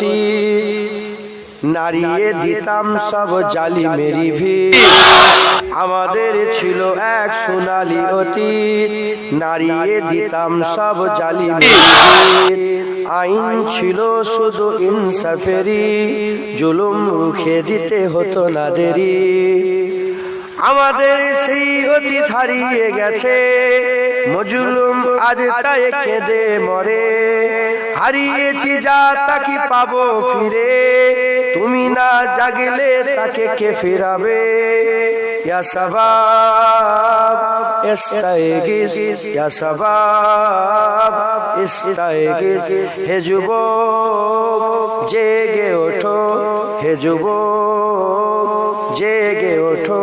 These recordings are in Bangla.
অতি নারিয়ে দিতাম সব জালি মেরি ভিড়। আমাদের ছিল এক সোনালি অতীত। নারিয়ে দিতাম সব জালি আইন ছিল শুধু ইনসাফেরি। জুলুম রুখে দিতে হতো না দেরি। আমাদের সেই অতি হারিয়ে গেছে। মজুলুম আজ তাই কেঁদে মরে। হারিয়েছি যা তাকে পাবো ফিরে। তুমি না জাগলে তাকে কে ফিরাবে? ইয়া সবাব ইস্তাইগিস হে যুবক, জেগে ওঠো, হে যুবক, জেগে ওঠো।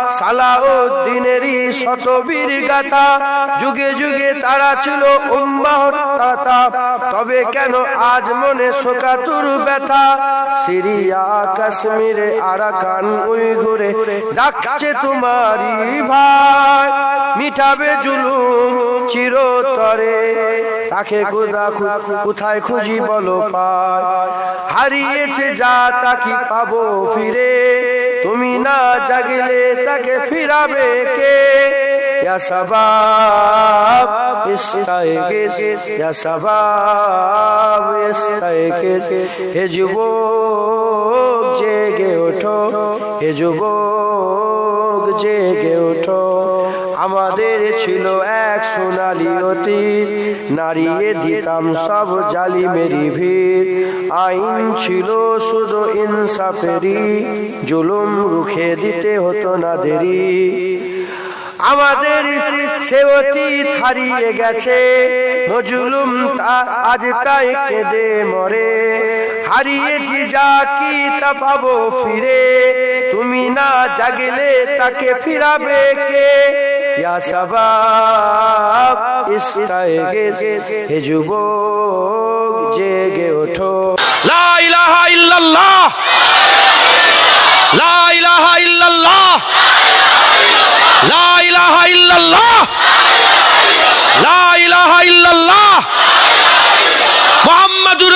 সালাউদ্দিনেরই শতবীর গাথা। যুগে যুগে তারা ছিল উম্মাহর তাতা তবে কেন আজ মনে শোকাতুর ব্যথা? সিরিয়া, কাশ্মীরে, আরাকান উই ঘুরে ডাকছে তোমারই ভাই। মিটাবে জুলুম চিরতরে। তাকে কোথা কোথায় খুঁজি বলো পায় হারিয়েছে যা তাকে পাবো ফিরে? তুমি না জাগিলে তাকে ফিরাবে কে? ইয়া সবাব ইস্তাইগিস ইয়া সবাব ইস্তাইগিস হে যুবক জেগে ওঠো। হে যুবক জেগে ওঠো। আমাদের ছিল এক সোনালি অতীত। নারিয়ে দিতাম সব জালি মেরি ভিড় আইন ছিল শুধু ইনসাফেরি জুলুম রুখে দিতে হতো না দেরি আমাদের সে অতীত হারিয়ে গেছে। মজুলুম তা আজ তাই কেঁদে মরে। হারিয়েছি যা কি তা পাবো ফিরে। তুমি না জাগলে তাকে ফিরাবে কে? সবাব ইস্তাইগিস হে যুবক, জেগে ওঠো। লা ইলাহা লা ইলাহা মুহাম্মাদুর